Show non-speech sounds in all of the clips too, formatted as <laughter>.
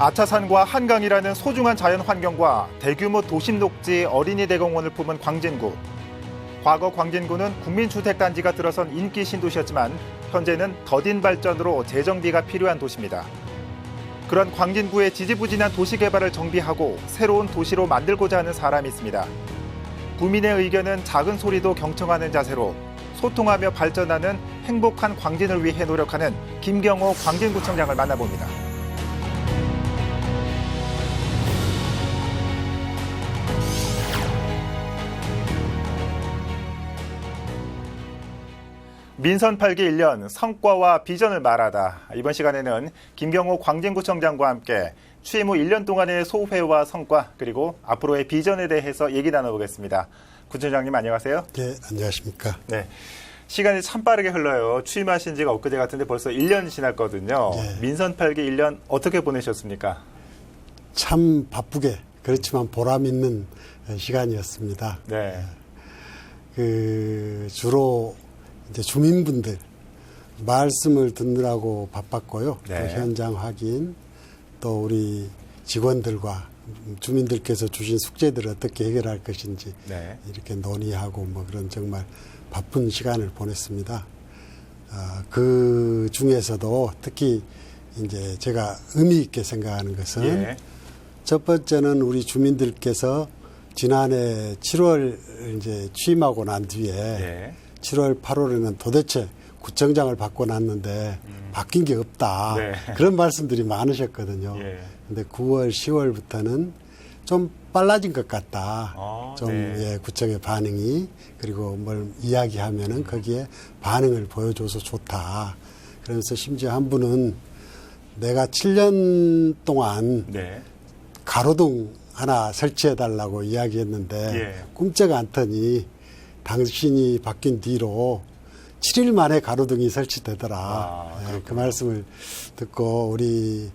아차산과 한강이라는 소중한 자연 환경과 대규모 도심 녹지 어린이 대공원을 품은 광진구. 과거 광진구는 국민주택단지가 들어선 인기 신도시였지만 현재는 더딘 발전으로 재정비가 필요한 도시입니다. 그런 광진구의 지지부진한 도시 개발을 정비하고 새로운 도시로 만들고자 하는 사람이 있습니다. 구민의 의견은 작은 소리도 경청하는 자세로 소통하며 발전하는 행복한 광진을 위해 노력하는 김경호 광진구청장을 만나봅니다. 민선 8기 1년 성과와 비전을 말하다. 이번 시간에는 김경호 광진구청장과 함께 취임 후 1년 동안의 소회와 성과 그리고 앞으로의 비전에 대해서 얘기 나눠보겠습니다. 구청장님 안녕하세요. 네, 안녕하십니까. 네. 시간이 참 빠르게 흘러요. 취임하신 지가 엊그제 같은데 벌써 1년이 지났거든요. 네. 민선 8기 1년 어떻게 보내셨습니까? 참 바쁘게 그렇지만 보람 있는 시간이었습니다. 네. 그 주로 이제 주민분들 말씀을 듣느라고 바빴고요. 네. 또 현장 확인, 또 우리 직원들과 주민들께서 주신 숙제들을 어떻게 해결할 것인지 네. 이렇게 논의하고 뭐 그런 정말 바쁜 시간을 보냈습니다. 아, 그 중에서도 특히 이제 제가 의미 있게 생각하는 것은 예. 첫 번째는 우리 주민들께서 지난해 7월 이제 취임하고 난 뒤에 예. 7월, 8월에는 도대체 구청장을 바꿔놨는데 바뀐 게 없다. 네. 그런 말씀들이 많으셨거든요. 예. 근데 9월, 10월부터는 좀 빨라진 것 같다. 아, 좀 네. 예, 구청의 반응이 그리고 뭘 이야기하면은 거기에 반응을 보여줘서 좋다. 그러면서 심지어 한 분은 내가 7년 동안 네. 가로등 하나 설치해 달라고 이야기했는데 예. 꿈쩍 않더니 당신이 바뀐 뒤로 7일 만에 가로등이 설치되더라. 아, 예, 그 말씀을 듣고 우리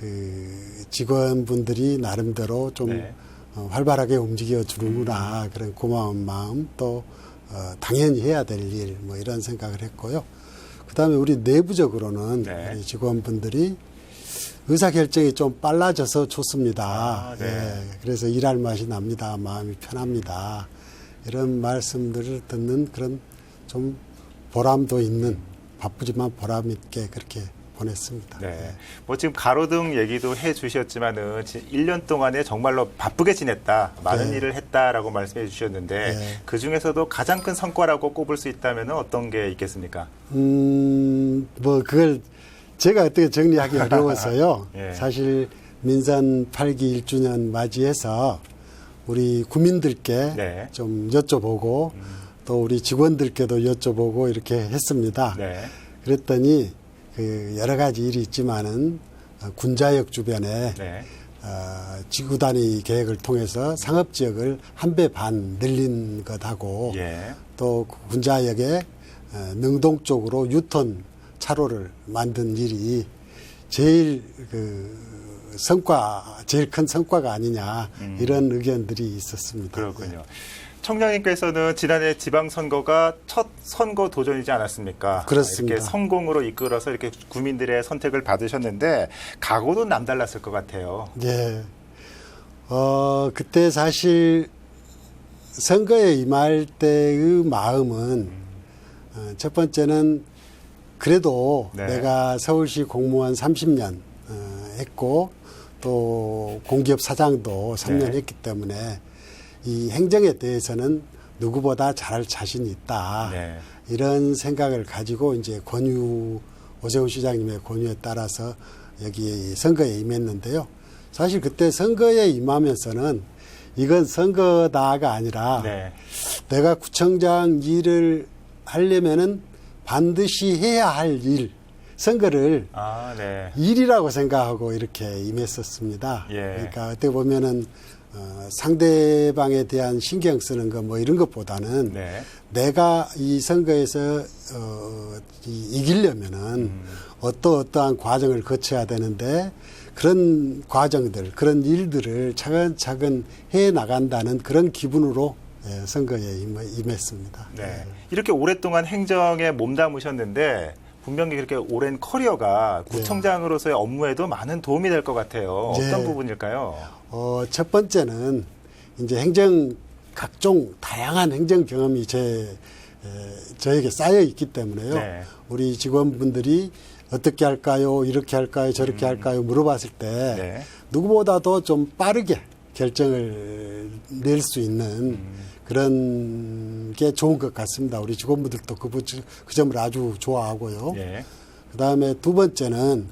그 직원분들이 나름대로 좀 네. 어, 활발하게 움직여 주는구나 그런 고마운 마음 또 어, 당연히 해야 될 일 뭐 이런 생각을 했고요. 그다음에 우리 내부적으로는 네. 우리 직원분들이 의사 결정이 좀 빨라져서 좋습니다. 아, 네. 예, 그래서 일할 맛이 납니다. 마음이 편합니다. 이런 말씀들을 듣는 그런 좀 보람도 있는 바쁘지만 보람 있게 그렇게 보냈습니다. 네. 뭐 지금 가로등 얘기도 해 주셨지만은 1년 동안에 정말로 바쁘게 지냈다. 많은 네. 일을 했다라고 말씀해 주셨는데 네. 그 중에서도 가장 큰 성과라고 꼽을 수 있다면 어떤 게 있겠습니까? 음, 뭐 그걸 제가 어떻게 정리하기 <laughs> 어려워서요. 예. 사실 민선 8기 1주년 맞이해서 우리 국민들께 네. 좀 여쭤보고 또 우리 직원들께도 여쭤보고 이렇게 했습니다. 네. 그랬더니 그 여러 가지 일이 있지만은 어, 군자역 주변에 네. 어, 지구 단위 계획을 통해서 상업 지역을 한 배 반 늘린 것하고 예. 또그 군자역에 어, 능동 쪽으로 유턴 차로를 만든 일이 제일 그 성과 제일 큰 성과가 아니냐 이런 의견들이 있었습니다. 음. 그렇군요. 청장님께서는 지난해 지방선거가 첫 선거 도전이지 않았습니까? 그렇습니다. 이렇게 성공으로 이끌어서 이렇게 국민들의 선택을 받으셨는데 각오도 남달랐을 것 같아요. 예. 어, 그때 사실 선거에 임할 때의 마음은 어, 첫 번째는 그래도 네. 내가 서울시 공무원 30년 어, 했고 또 공기업 사장도 3년 네. 했기 때문에 이 행정에 대해서는 누구보다 잘할 자신이 있다. 네. 이런 생각을 가지고 이제 권유 오세훈 시장님의 권유에 따라서 여기 선거에 임했는데요. 사실 그때 선거에 임하면서는 이건 선거다가 아니라 네. 내가 구청장 일을 하려면은 반드시 해야 할 일, 선거를 아, 네. 일이라고 생각하고 이렇게 임했었습니다. 예. 그러니까 어떻게 보면은 어, 상대방에 대한 신경 쓰는 거뭐 이런 것보다는 네. 내가 이 선거에서 어, 이, 이기려면은 음. 어떠 어떠한 과정을 거쳐야 되는데 그런 과정들 그런 일들을 차근차근 해 나간다는 그런 기분으로 예, 선거에 임, 임했습니다. 네. 이렇게 오랫동안 행정에 몸담으셨는데 분명히 그렇게 오랜 커리어가 구청장으로서의 업무에도 많은 도움이 될 것 같아요. 네. 어떤 부분일까요? 어, 첫 번째는 이제 행정 각종 다양한 행정 경험이 제 에, 저에게 쌓여 있기 때문에요. 네. 우리 직원분들이 어떻게 할까요? 이렇게 할까요? 저렇게 할까요? 물어봤을 때 음. 네. 누구보다도 좀 빠르게 결정을 낼 수 있는 음. 그런 게 좋은 것 같습니다. 우리 직원분들도 그, 부- 그 점을 아주 좋아하고요. 예. 그 다음에 두 번째는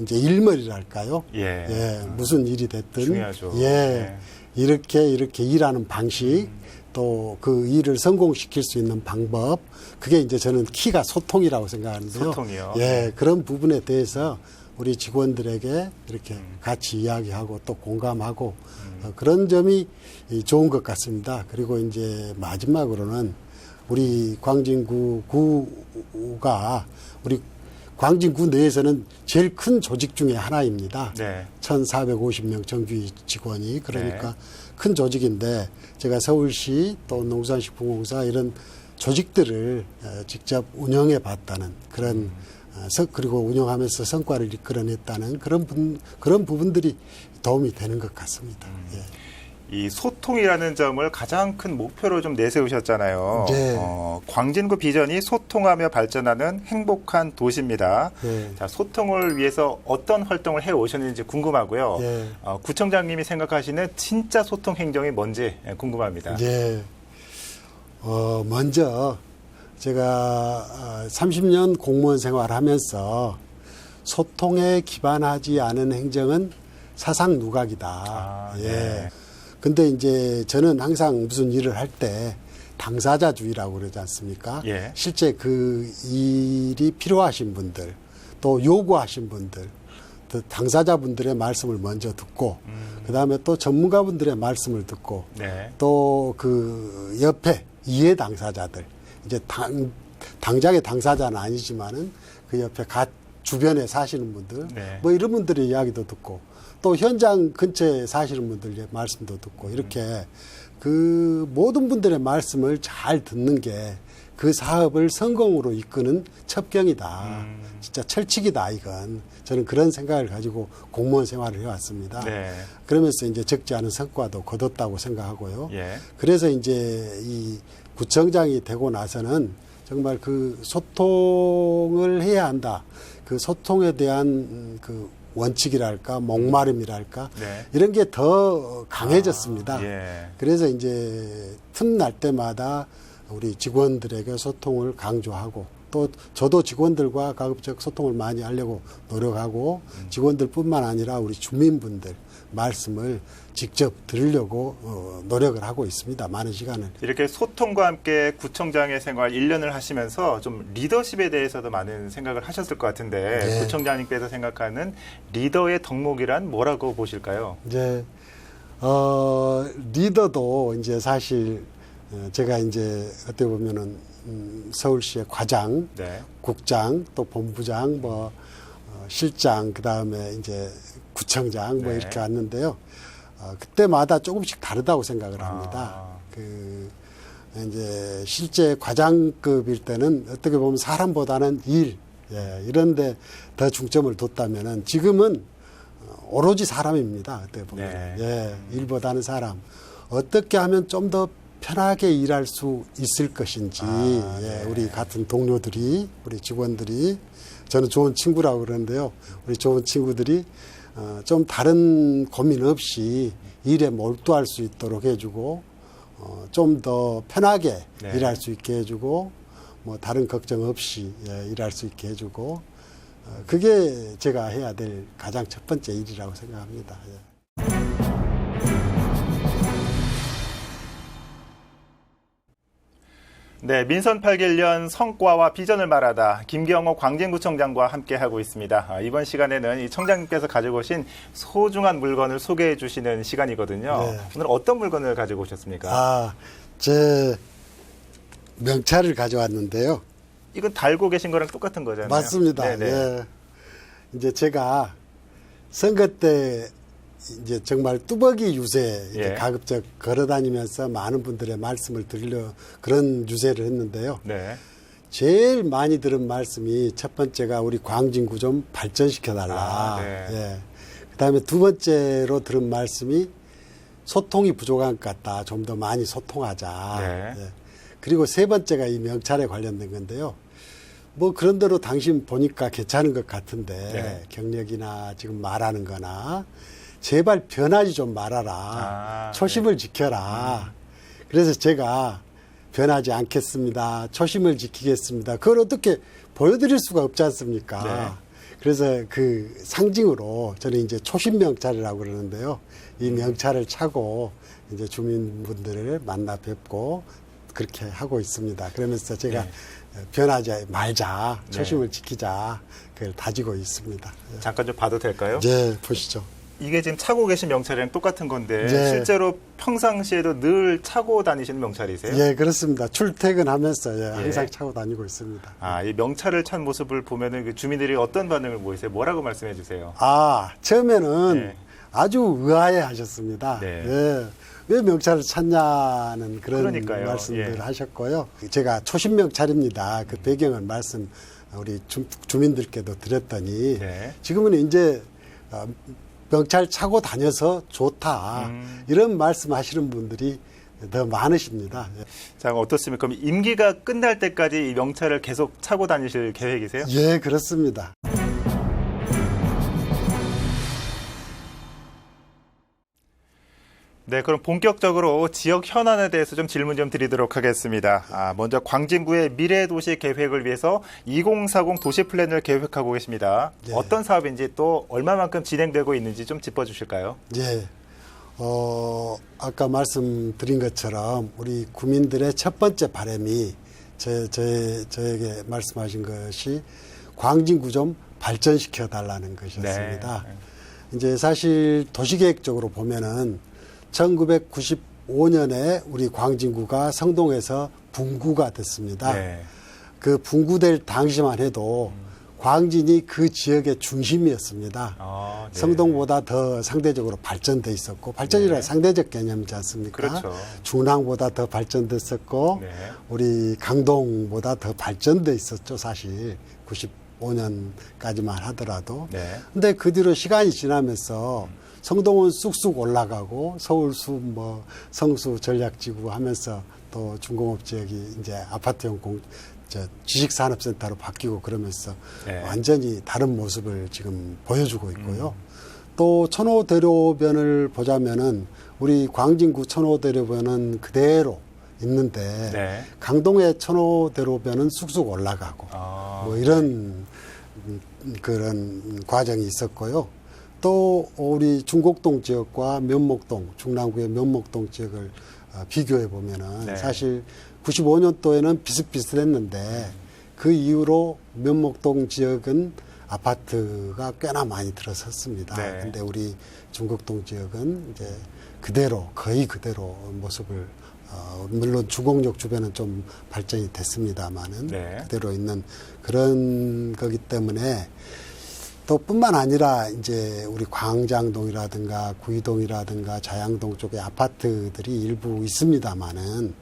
이제 일머리랄까요? 예. 예, 무슨 일이 됐든. 중요하죠. 예. 네. 이렇게 이렇게 일하는 방식, 또그 일을 성공시킬 수 있는 방법, 그게 이제 저는 키가 소통이라고 생각하는데요. 소통이요? 예, 네. 그런 부분에 대해서 우리 직원들에게 이렇게 음. 같이 이야기하고 또 공감하고 어, 그런 점이 이 좋은 것 같습니다. 그리고 이제 마지막으로는 우리 광진구 구가 우리 광진구 내에서는 제일 큰 조직 중에 하나입니다. 네. 1,450명 정규 직원이 그러니까 네. 큰 조직인데 제가 서울시 또 농산식품공사 이런 조직들을 어, 직접 운영해 봤다는 그런 어, 서- 그리고 운영하면서 성과를 이끌어냈다는 그런 분, 그런 부분들이 도움이 되는 것 같습니다. 예. 이 소통이라는 점을 가장 큰 목표로 좀 내세우셨잖아요. 네. 어, 광진구 비전이 소통하며 발전하는 행복한 도시입니다. 예. 자, 소통을 위해서 어떤 활동을 해 오셨는지 궁금하고요. 예. 어, 구청장님이 생각하시는 진짜 소통 행정이 뭔지 예, 궁금합니다. 예. 어, 먼저 제가 어, 30년 공무원 생활하면서 소통에 기반하지 않은 행정은 사상 누각이다. 아, 예. 네. 근데 이제 저는 항상 무슨 일을 할 때 당사자주의라고 그러지 않습니까? 예. 실제 그 일이 필요하신 분들, 또 요구하신 분들, 또 당사자분들의 말씀을 먼저 듣고, 그 다음에 또 전문가분들의 말씀을 듣고, 네. 또그 옆에 이해 당사자들 이제 당 당장의 당사자는 아니지만은 그 옆에 가 주변에 사시는 분들 네. 뭐 이런 분들의 이야기도 듣고 또 현장 근처에 사시는 분들의 말씀도 듣고 이렇게 그 모든 분들의 말씀을 잘 듣는 게 그 사업을 성공으로 이끄는 첩경이다. 음. 진짜 철칙이다 이건 저는 그런 생각을 가지고 공무원 생활을 해왔습니다. 네. 그러면서 이제 적지 않은 성과도 거뒀다고 생각하고요. 예. 그래서 이제 이 구청장이 되고 나서는 정말 그 소통을 해야 한다. 그 소통에 대한 음, 그 원칙이랄까, 목마름이랄까, 네. 이런 게 더 강해졌습니다. 아, 예. 그래서 이제 틈날 때마다 우리 직원들에게 소통을 강조하고 또 저도 직원들과 가급적 소통을 많이 하려고 노력하고 직원들뿐만 아니라 우리 주민분들 말씀을 직접 들으려고 어, 노력을 하고 있습니다. 많은 시간을. 이렇게 소통과 함께 구청장의 생활 1년을 하시면서 좀 리더십에 대해서도 많은 생각을 하셨을 것 같은데 네. 구청장님께서 생각하는 리더의 덕목이란 뭐라고 보실까요? 이제 어 리더도 이제 사실 어, 제가 이제 어떻게 보면은 음, 서울시의 과장, 네. 국장, 또 본부장, 뭐 어, 실장, 그 다음에 이제 구청장 뭐 네. 이렇게 왔는데요. 어, 그때마다 조금씩 다르다고 생각을 합니다. 아. 그 이제 실제 과장급일 때는 어떻게 보면 사람보다는 일, 예, 이런데 더 중점을 뒀다면은 지금은 어, 오로지 사람입니다. 어떻게 보면 네. 예, 일보다는 사람. 어떻게 하면 좀 더 편하게 일할 수 있을 것인지 아, 예, 네. 우리 같은 동료들이 우리 직원들이 저는 좋은 친구라고 그러는데요. 우리 좋은 친구들이 어, 좀 다른 고민 없이 일에 몰두할 수 있도록 해주고 어, 좀 더 편하게 네. 일할 수 있게 해주고 뭐 다른 걱정 없이 예, 일할 수 있게 해주고 어, 그게 제가 해야 될 가장 첫 번째 일이라고 생각합니다. 예. 네, 민선 8개년 성과와 비전을 말하다 김경호 광진구청장과 함께 하고 있습니다. 아, 이번 시간에는 이 청장님께서 가지고 오신 소중한 물건을 소개해 주시는 시간이거든요. 네. 오늘 어떤 물건을 가지고 오셨습니까? 아, 제 명찰을 가져왔는데요. 이건 달고 계신 거랑 똑같은 거잖아요. 맞습니다. 네네. 예. 이제 제가 선거 때 이제 정말 뚜벅이 유세 예. 가급적 걸어 다니면서 많은 분들의 말씀을 들으려 그런 유세를 했는데요. 네. 제일 많이 들은 말씀이 첫 번째가 우리 광진구 좀 발전시켜 달라. 아, 네. 예. 그다음에 두 번째로 들은 말씀이 소통이 부족한 것 같다. 좀 더 많이 소통하자. 네. 예. 그리고 세 번째가 이 명찰에 관련된 건데요. 뭐 그런 대로 당신 보니까 괜찮은 것 같은데 네. 경력이나 지금 말하는 거나 제발 변하지 좀 말아라. 아, 초심을 지켜라. 그래서 제가 변하지 않겠습니다. 초심을 지키겠습니다. 그걸 어떻게 보여드릴 수가 없지 않습니까? 네. 그래서 그 상징으로 저는 이제 초심 명찰이라고 그러는데요. 이 명찰을 차고 이제 주민분들을 만나 뵙고 그렇게 하고 있습니다. 그러면서 제가 네. 변하지 말자, 네. 초심을 지키자, 그걸 다지고 있습니다. 잠깐 좀 봐도 될까요? 네, 보시죠. 이게 지금 차고 계신 명찰이랑 똑같은 건데 네. 실제로 평상시에도 늘 차고 다니시는 명찰이세요? 예, 그렇습니다. 출퇴근하면서 예, 항상 예. 차고 다니고 있습니다. 아, 이 명찰을 찬 모습을 보면은 그 주민들이 어떤 반응을 보이세요? 뭐라고 말씀해 주세요? 아, 처음에는 네. 아주 의아해 하셨습니다. 네. 예. 왜 명찰을 찾냐는 그런 그러니까요. 말씀들을 예. 하셨고요. 제가 초심 명찰입니다. 그 배경을 말씀 우리 주, 주민들께도 드렸더니 네. 지금은 이제 어, 명찰 차고 다녀서 좋다. 음. 이런 말씀 하시는 분들이 더 많으십니다. 예. 자, 어떻습니까? 그럼 임기가 끝날 때까지 이 명찰을 계속 차고 다니실 계획이세요? 예, 그렇습니다. 네, 그럼 본격적으로 지역 현안에 대해서 좀 질문 좀 드리도록 하겠습니다. 아, 먼저 광진구의 미래 도시 계획을 위해서 2040 도시 플랜을 계획하고 계십니다. 네. 어떤 사업인지 또 얼마만큼 진행되고 있는지 좀 짚어 주실까요? 예. 어, 아까 말씀드린 것처럼 우리 구민들의 첫 번째 바람이 저, 저, 저에게 말씀하신 것이 광진구 좀 발전시켜 달라는 것이었습니다. 네. 이제 사실 도시계획적으로 보면은 1995년에 우리 광진구가 성동에서 분구가 됐습니다. 네. 그 분구될 당시만 해도 광진이 그 지역의 중심이었습니다. 아, 네. 성동보다 더 상대적으로 발전돼 있었고 발전이라 네. 상대적 개념이지 않습니까? 그렇죠. 중랑보다 더 발전됐었고 네. 우리 강동보다 더 발전돼 있었죠 사실 95년까지만 하더라도. 네. 근데 그 뒤로 시간이 지나면서 성동은 쑥쑥 올라가고 서울수 뭐 성수 전략지구 하면서 또 중공업 지역이 이제 아파트형 공, 저 지식산업센터로 바뀌고 그러면서 네. 완전히 다른 모습을 지금 보여주고 있고요. 또 천호대로변을 보자면은 우리 광진구 천호대로변은 그대로 있는데 네. 강동의 천호대로변은 쑥쑥 올라가고 아, 뭐 이런 음, 그런 과정이 있었고요. 또 우리 중곡동 지역과 면목동, 중랑구의 면목동 지역을 어, 비교해 보면은 네. 사실 95년도에는 비슷비슷했는데 그 이후로 면목동 지역은 아파트가 꽤나 많이 들어섰습니다. 네. 근데 우리 중곡동 지역은 이제 그대로 거의 그대로 모습을 어, 물론 주공역 주변은 좀 발전이 됐습니다만은 네. 그대로 있는 그런 거기 때문에 또 뿐만 아니라 이제 우리 광장동이라든가 구이동이라든가 자양동 쪽에 아파트들이 일부 있습니다만은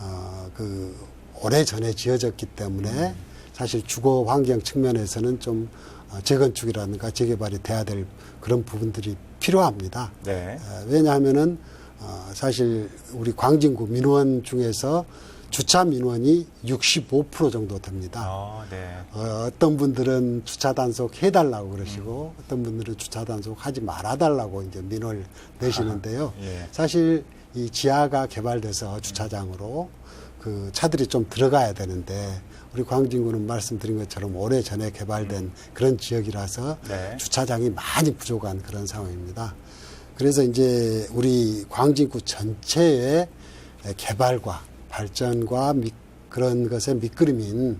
어, 그 오래 전에 지어졌기 때문에 사실 주거 환경 측면에서는 좀 어, 재건축이라든가 재개발이 돼야 될 그런 부분들이 필요합니다. 네. 어, 왜냐하면은 어, 사실 우리 광진구 민원 중에서 주차 민원이 65% 정도 됩니다. 아, 네. 어, 어떤 분들은 주차 단속 해달라고 그러시고 어떤 분들은 주차 단속 하지 말아달라고 이제 민원을 내시는데요. 예. 사실 이 지하가 개발돼서 주차장으로 그 차들이 좀 들어가야 되는데 우리 광진구는 말씀드린 것처럼 오래 전에 개발된 그런 지역이라서 네. 주차장이 많이 부족한 그런 상황입니다. 그래서 이제 우리 광진구 전체의 개발과 발전과 미- 그런 것의 밑그림인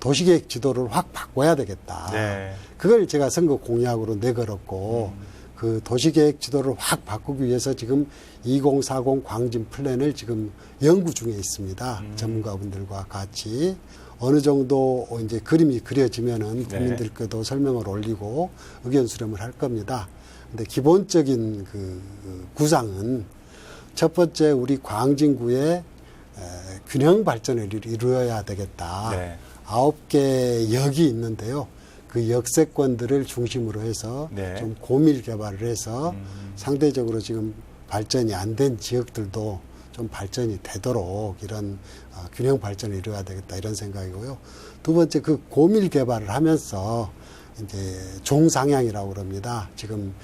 도시계획 지도를 확 바꿔야 되겠다. 네. 그걸 제가 선거 공약으로 내걸었고 그 도시계획 지도를 확 바꾸기 위해서 지금 2040 광진 플랜을 지금 연구 중에 있습니다. 전문가분들과 같이 어느 정도 이제 그림이 그려지면은 네. 국민들께도 설명을 올리고 의견 수렴을 할 겁니다. 근데 기본적인 그 구상은 첫 번째 우리 광진구에 에, 균형 발전을 이루- 이루어야 되겠다. 네. 아홉 개 역이 있는데요. 그 역세권들을 중심으로 해서 네. 좀 고밀 개발을 해서 음. 상대적으로 지금 발전이 안 된 지역들도 좀 발전이 되도록 이런 어, 균형 발전을 이루어야 되겠다 이런 생각이고요. 두 번째 그 고밀 개발을 하면서 이제 종상향이라고 그럽니다. 지금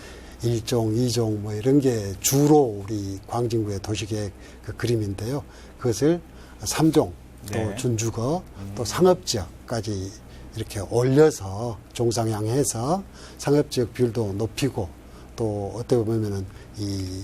일종이종뭐 이런 게 주로 우리 광진구의 도시계획 그 그림인데요. 그것을 삼종 또 네. 준주거 또 상업지역까지 이렇게 올려서 종상향해서 상업지역 비율도 높이고 또 어떻게 보면은 이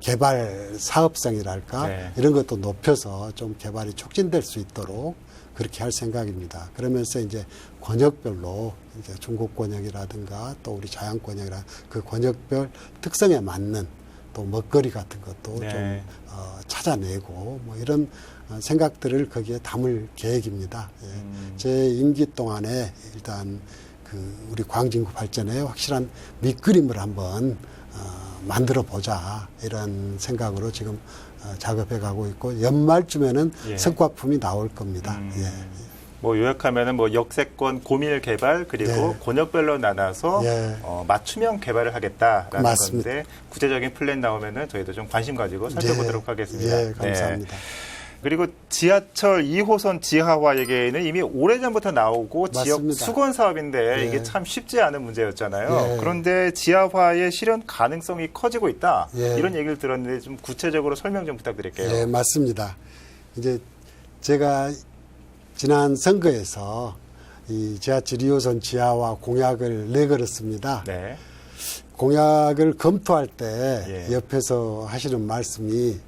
개발 사업성이랄까 네. 이런 것도 높여서 좀 개발이 촉진될 수 있도록 그렇게 할 생각입니다. 그러면서 이제 권역별로 이제 중국 권역이라든가 또 우리 자양 권역이라 그 권역별 특성에 맞는 또 먹거리 같은 것도 네. 좀 어, 찾아내고 뭐 이런 어, 생각들을 거기에 담을 계획입니다. 예. 음. 제 임기 동안에 일단 그 우리 광진구 발전에 확실한 밑그림을 한번 어, 만들어 보자 이런 생각으로 지금 어, 작업해 가고 있고 연말쯤에는 예. 성과품이 나올 겁니다. 음. 예. 뭐 요약하면은 뭐 역세권 고밀 개발 그리고 네. 권역별로 나눠서 예. 어, 맞춤형 개발을 하겠다라는 맞습니다. 건데 구체적인 플랜 나오면은 저희도 좀 관심 가지고 살펴보도록 예. 하겠습니다. 예, 감사합니다. 네. 그리고 지하철 2호선 지하화 얘기는 이미 오래전부터 나오고 지역 맞습니다. 수건 사업인데 예. 이게 참 쉽지 않은 문제였잖아요. 예. 그런데 지하화의 실현 가능성이 커지고 있다. 예. 이런 얘기를 들었는데 좀 구체적으로 설명 좀 부탁드릴게요. 예, 맞습니다. 이제 제가 지난 선거에서 이 지하철 2호선 지하화 공약을 내걸었습니다. 네. 공약을 검토할 때 예. 옆에서 하시는 말씀이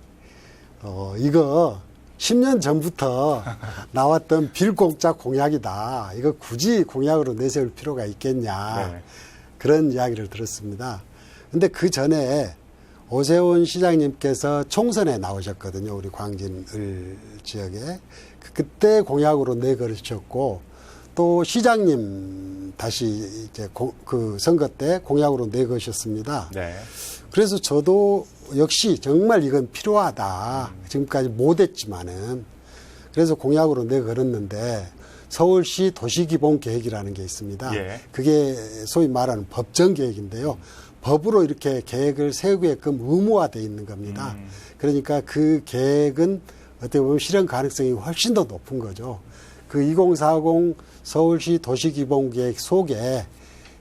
어, 이거 10년 전부터 <laughs> 나왔던 빌공짜 공약이다. 이거 굳이 공약으로 내세울 필요가 있겠냐. 네. 그런 이야기를 들었습니다. 근데 그 전에 오세훈 시장님께서 총선에 나오셨거든요. 우리 광진을 지역에. 그- 그때 공약으로 내걸으셨고 또 시장님 다시 이제 고- 그 선거 때 공약으로 내거셨습니다. 네. 그래서 저도 역시 정말 이건 필요하다. 지금까지 못했지만은 그래서 공약으로 내걸었는데 서울시 도시기본계획이라는 게 있습니다. 예. 그게 소위 말하는 법정계획인데요. 법으로 이렇게 계획을 세우게끔 의무화돼 있는 겁니다. 음. 그러니까 그 계획은 어떻게 보면 실현 가능성이 훨씬 더 높은 거죠. 그 2040 서울시 도시기본계획 속에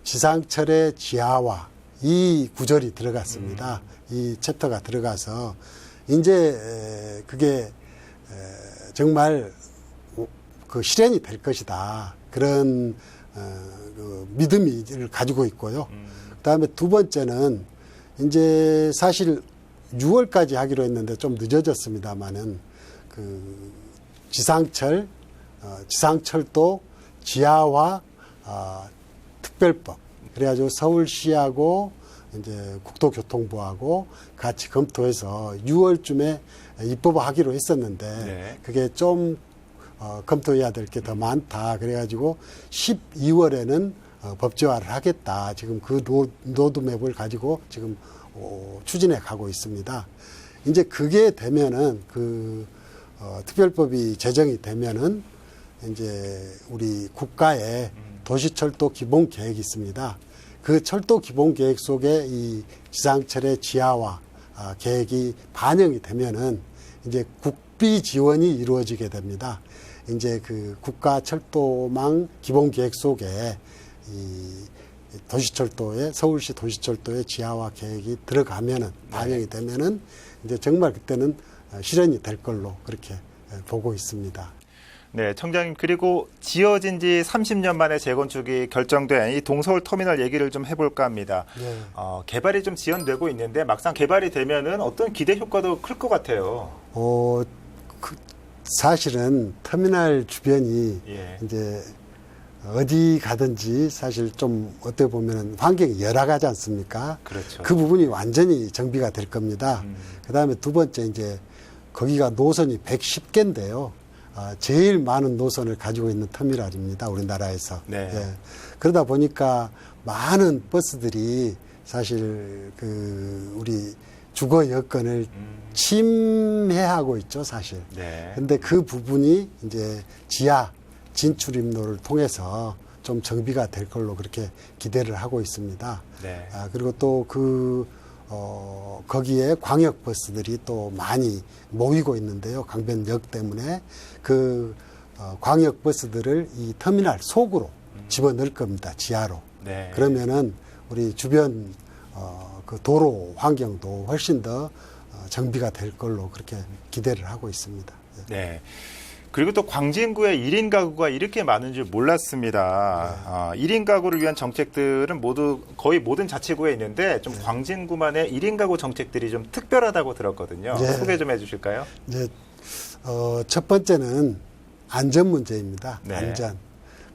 지상철의 지하화 이 구절이 들어갔습니다. 이 챕터가 들어가서 이제 에, 그게 에, 정말 오- 그 실현이 될 것이다. 그런 어, 그 믿음을 가지고 있고요. 그다음에 두 번째는 이제 사실 6월까지 하기로 했는데 좀 늦어졌습니다만은 그 지상철, 어, 지상철도 지하화 어, 특별법 그래가지고 서울시하고 이제 국토교통부하고 같이 검토해서 6월쯤에 입법하기로 했었는데 네. 그게 좀 어, 검토해야 될 게 더 많다. 그래가지고 12월에는 어, 법제화를 하겠다. 지금 그 로, 로드맵을 가지고 지금 어, 추진해 가고 있습니다. 이제 그게 되면은 그 어, 특별법이 제정이 되면은 이제 우리 국가의 도시철도 기본 계획이 있습니다. 그 철도 기본 계획 속에 이 지상철의 지하화 아, 계획이 반영이 되면은 이제 국비 지원이 이루어지게 됩니다. 이제 그 국가 철도망 기본 계획 속에 이 도시철도에 서울시 도시철도의 지하화 계획이 들어가면은 반영이 되면은 이제 정말 그때는 어, 실현이 될 걸로 그렇게 에, 보고 있습니다. 네, 청장님 그리고 지어진 지 30년 만에 재건축이 결정된 이 동서울 터미널 얘기를 좀 해볼까 합니다. 네. 어, 개발이 좀 지연되고 있는데 막상 개발이 되면은 어떤 기대 효과도 클 것 같아요. 어, 그 사실은 터미널 주변이 예. 이제 어디 가든지 사실 좀 어떻게 보면 환경이 열악하지 않습니까? 그렇죠. 그 부분이 완전히 정비가 될 겁니다. 음. 그 다음에 두 번째 이제 거기가 노선이 110개인데요. 아, 제일 많은 노선을 가지고 있는 터미널입니다. 우리나라에서. 네. 예. 그러다 보니까 많은 버스들이 사실 그 우리 주거 여건을 음. 침해하고 있죠, 사실. 네. 근데 그 부분이 이제 지하 진출 입로를 통해서 좀 정비가 될 걸로 그렇게 기대를 하고 있습니다. 네. 아, 그리고 또 그, 어, 거기에 광역 버스들이 또 많이 모이고 있는데요. 강변역 때문에 그, 어, 광역 버스들을 이 터미널 속으로 집어넣을 겁니다. 지하로. 네. 그러면은 우리 주변, 어, 그 도로 환경도 훨씬 더 어, 정비가 될 걸로 그렇게 기대를 하고 있습니다. 예. 네. 그리고 또 광진구에 1인 가구가 이렇게 많은 줄 몰랐습니다. 아, 1인 가구를 위한 정책들은 모두 거의 모든 자치구에 있는데 좀 광진구만의 1인 가구 정책들이 좀 특별하다고 들었거든요. 네. 소개 좀 해주실까요? 이제 어, 첫 번째는 안전 문제입니다. 네. 안전.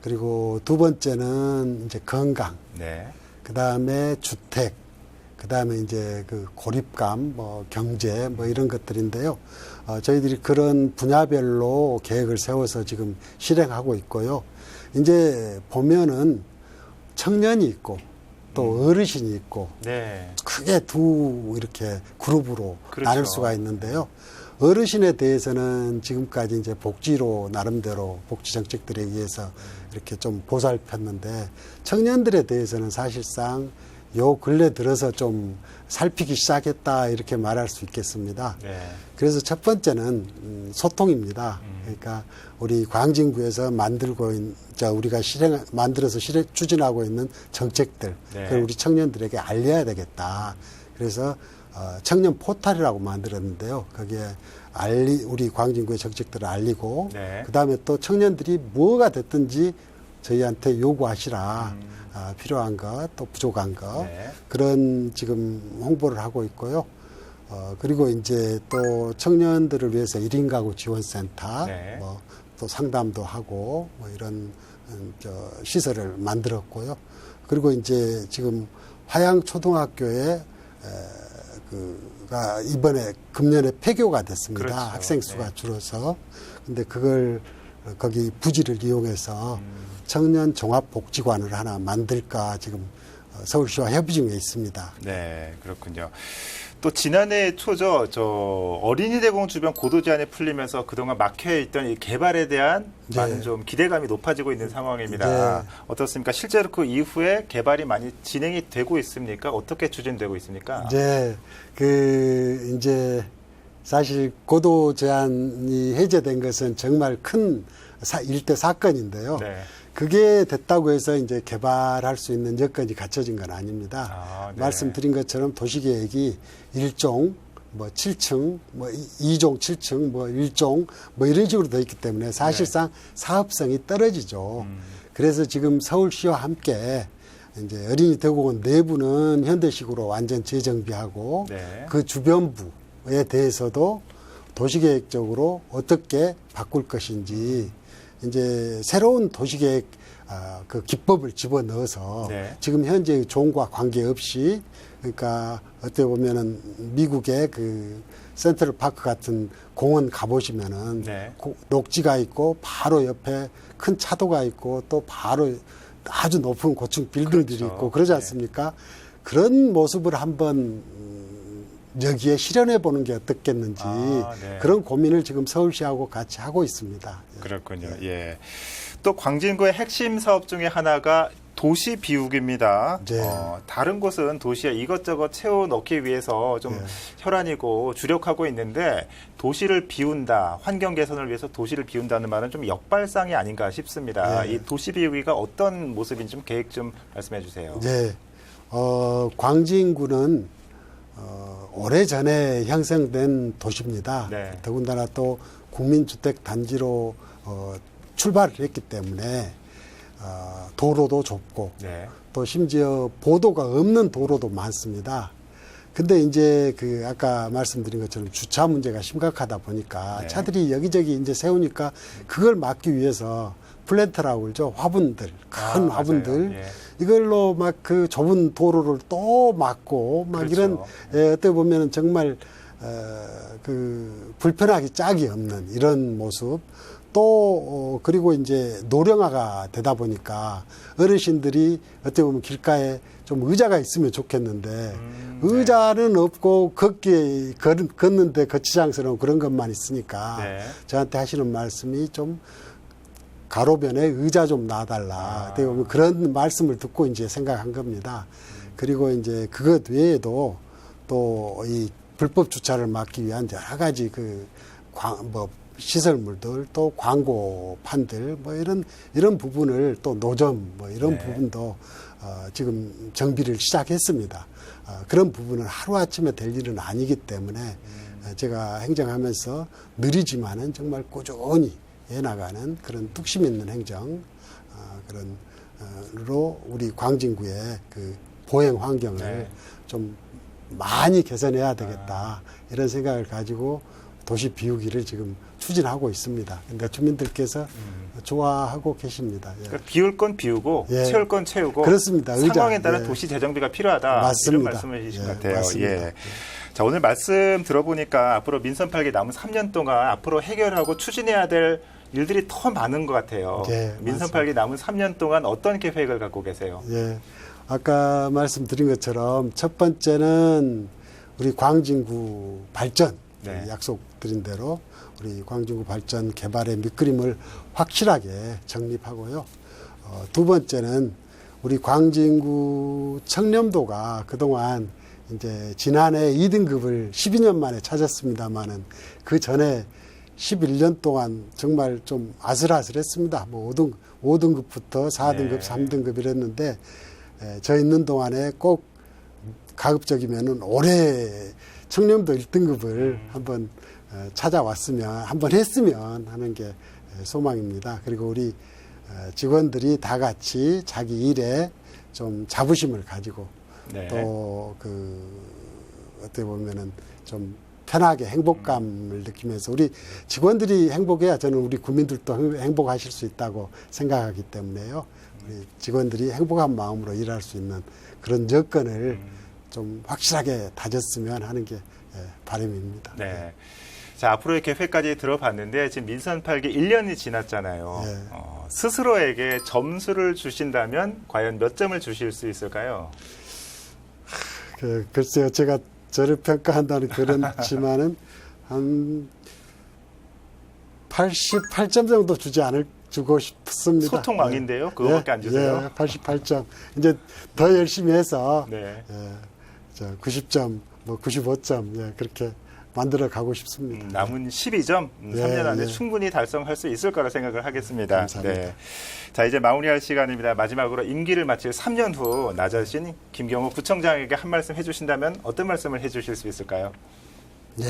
그리고 두 번째는 이제 건강. 네. 그 다음에 주택. 그 다음에 이제 그 고립감, 뭐 경제, 뭐 이런 것들인데요. 어, 저희들이 그런 분야별로 계획을 세워서 지금 실행하고 있고요. 이제 보면은 청년이 있고 또 어르신이 있고 네. 크게 두 이렇게 그룹으로 그렇죠. 나눌 수가 있는데요. 어르신에 대해서는 지금까지 이제 복지로 나름대로 복지 정책들에 의해서 이렇게 좀 보살폈는데 청년들에 대해서는 사실상 요 근래 들어서 좀 살피기 시작했다 이렇게 말할 수 있겠습니다. 네. 그래서 첫 번째는 음, 소통입니다. 그러니까 우리 광진구에서 만들고 있는 자 우리가 실행 만들어서 실행 추진하고 있는 정책들 네. 그걸 우리 청년들에게 알려야 되겠다. 그래서 어, 청년 포탈이라고 만들었는데요. 거기에 알리 우리 광진구의 정책들을 알리고 네. 그다음에 또 청년들이 뭐가 됐든지 저희한테 요구하시라. 아, 필요한 것, 또 부족한 것 음. 네. 그런 지금 홍보를 하고 있고요. 어, 그리고 이제 또 청년들을 위해서 1인 가구 지원센터, 네. 뭐 또 상담도 하고 뭐 이런 음, 저 시설을 만들었고요. 그리고 이제 지금 화양 초등학교에 에, 그가 이번에 금년에 폐교가 됐습니다. 그렇죠. 학생 수가 네. 줄어서 근데 그걸 어, 거기 부지를 이용해서 음. 청년 종합 복지관을 하나 만들까 지금 어, 서울시와 협의 중에 있습니다. 네, 그렇군요. 또 지난해 초죠, 저 어린이 대공 주변 고도 제한이 풀리면서 그동안 막혀 있던 이 개발에 대한 네. 많은 좀 기대감이 높아지고 있는 상황입니다. 네. 어떻습니까? 실제로 그 이후에 개발이 많이 진행이 되고 있습니까? 어떻게 추진되고 있습니까? 이제 그 이제 사실 고도 제한이 해제된 것은 정말 큰 사, 일대 사건인데요. 네. 그게 됐다고 해서 이제 개발할 수 있는 여건이 갖춰진 건 아닙니다. 아, 네. 말씀드린 것처럼 도시계획이 일종뭐 7층, 뭐 2종 7층, 뭐 1종 뭐 이런 식으로 되어 있기 때문에 사실상 사업성이 떨어지죠. 네. 음. 그래서 지금 서울시와 함께 이제 어린이 대공원 내부는 현대식으로 완전 재정비하고 네. 그 주변부에 대해서도 도시계획적으로 어떻게 바꿀 것인지 이제 새로운 도시계획 아, 그 기법을 집어넣어서 네. 지금 현재의 종과 관계없이 그러니까 어떻게 보면은 미국의 그 센트럴 파크 같은 공원 가보시면은 네. 고- 녹지가 있고 바로 옆에 큰 차도가 있고 또 바로 아주 높은 고층 빌딩들이 그렇죠. 있고 그러지 네. 않습니까? 그런 모습을 한번 음, 여기에 실현해 보는 게 어떻겠는지 아, 네. 그런 고민을 지금 서울시하고 같이 하고 있습니다. 그렇군요. 네. 예. 또 광진구의 핵심 사업 중에 하나가 도시 비우기입니다. 네. 어, 다른 곳은 도시에 이것저것 채워 넣기 위해서 좀 네. 혈안이고 주력하고 있는데 도시를 비운다, 환경 개선을 위해서 도시를 비운다는 말은 좀 역발상이 아닌가 싶습니다. 네. 이 도시 비우기가 어떤 모습인지 좀 계획 좀 말씀해 주세요. 네. 어, 광진구는 어, 오래전에 형성된 도시입니다. 네. 더군다나 또 국민주택 단지로 어, 출발을 했기 때문에 어, 도로도 좁고 네. 또 심지어 보도가 없는 도로도 많습니다. 근데 이제 그 아까 말씀드린 것처럼 주차 문제가 심각하다 보니까 네. 차들이 여기저기 이제 세우니까 그걸 막기 위해서 플랜터라고 그러죠. 화분들, 큰 아, 화분들. 예. 이걸로 막 그 좁은 도로를 또 막고 막 그렇죠. 이런 예, 어떻게 보면은 정말 어, 그 불편하기 짝이 없는 이런 모습 또 어, 그리고 이제 노령화가 되다 보니까 어르신들이 어떻게 보면 길가에 좀좀 의자가 있으면 좋겠는데 음, 의자는 없고 걷기 걷- 걷는데 거치장스러운 그런 것만 있으니까 네. 저한테 하시는 말씀이 좀 가로변에 의자 좀 놔달라. 아. 그런 말씀을 듣고 이제 생각한 겁니다. 그리고 이제 그것 외에도 또 이 불법 주차를 막기 위한 여러 가지 그, 광, 뭐, 시설물들 또 광고판들 뭐 이런 이런 부분을 또 노점 뭐 이런 네. 부분도 어, 지금 정비를 시작했습니다. 어, 그런 부분은 하루 아침에 될 일은 아니기 때문에 어, 제가 행정하면서 느리지만은 정말 꾸준히 해 나가는 그런 뚝심 있는 행정 어, 그런 어로 우리 광진구의 그 보행 환경을 네. 좀 많이 개선해야 되겠다 이런 생각을 가지고 도시 비우기를 지금 추진하고 있습니다. 근데 주민들께서 좋아하고 계십니다. 예. 그러니까 비울 건 비우고 예. 채울 건 채우고 그렇습니다. 의자. 상황에 따른 예. 도시 재정비가 필요하다 맞습니다. 이런 말씀을 해주신 예, 것 같아요. 맞습니다. 예. 자 오늘 말씀 들어보니까 앞으로 민선 8기 남은 3년 동안 앞으로 해결하고 추진해야 될 일들이 더 많은 것 같아요. 예, 민선 맞습니다. 8기 남은 3년 동안 어떤 계획을 갖고 계세요? 예. 아까 말씀드린 것처럼 첫 번째는 우리 광진구 발전 네. 약속드린 대로 우리 광진구 발전 개발의 밑그림을 확실하게 정립하고요. 어, 두 번째는 우리 광진구 청렴도가 그동안 이제 지난해 2등급을 12년 만에 찾았습니다만은 그 전에 11년 동안 정말 좀 아슬아슬했습니다. 뭐 5등, 5등급부터 4등급, 네. 3등급 이랬는데 에, 저 있는 동안에 꼭 가급적이면은 올해 청렴도 1등급을 한번 어, 찾아왔으면 한번 했으면 하는 게 에, 소망입니다. 그리고 우리 어, 직원들이 다 같이 자기 일에 좀 자부심을 가지고 네. 또그 어떻게 보면은 좀 편하게 행복감을 느끼면서 우리 직원들이 행복해야 저는 우리 국민들도 행- 행복하실 수 있다고 생각하기 때문에요. 우리 직원들이 행복한 마음으로 일할 수 있는 그런 여건을 좀 확실하게 다졌으면 하는 게 예, 바람입니다. 네. 자, 앞으로의 계획까지 들어봤는데 지금 민선 8기 1년이 지났잖아요. 네. 어, 스스로에게 점수를 주신다면 과연 몇 점을 주실 수 있을까요? 그, 글쎄요, 제가 저를 평가한다는 그렇지만은 <laughs> 한 88점 정도 주지 않을 주고 싶습니다. 소통 왕인데요? 그거밖에 안 주세요? 예, 88점. 이제 더 열심히 해서 네. 예, 저 90점, 뭐 95점 예, 그렇게 만들어 가고 싶습니다. 음, 남은 12점 음, 예, 3년 안에 예. 충분히 달성할 수 있을 거라 생각을 하겠습니다. 감사합니다. 네. 자 이제 마무리할 시간입니다. 마지막으로 임기를 마칠 3년 후 낮아진 김경호 구청장에게 한 말씀 해주신다면 어떤 말씀을 해주실 수 있을까요? 예,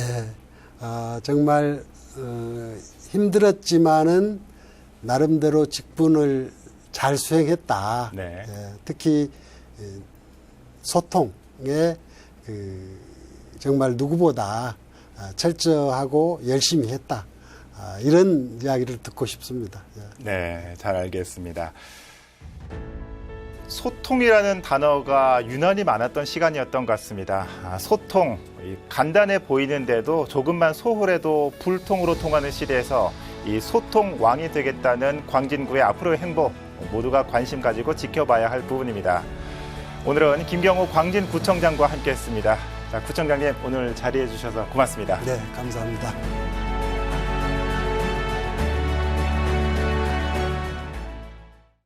아, 정말 어, 힘들었지만은 나름대로 직분을 잘 수행했다. 네. 예, 특히 예, 소통 에 그 정말 누구보다 아, 철저하고 열심히 했다. 아, 이런 이야기를 듣고 싶습니다. 예. 네, 잘 알겠습니다. 소통이라는 단어가 유난히 많았던 시간이었던 것 같습니다. 아, 소통, 이 간단해 보이는데도 조금만 소홀해도 불통으로 통하는 시대에서 이 소통 왕이 되겠다는 광진구의 앞으로의 행보 모두가 관심 가지고 지켜봐야 할 부분입니다. 오늘은 김경호 광진구청장과 함께했습니다. 자, 구청장님 오늘 자리해 주셔서 고맙습니다. 네, 감사합니다.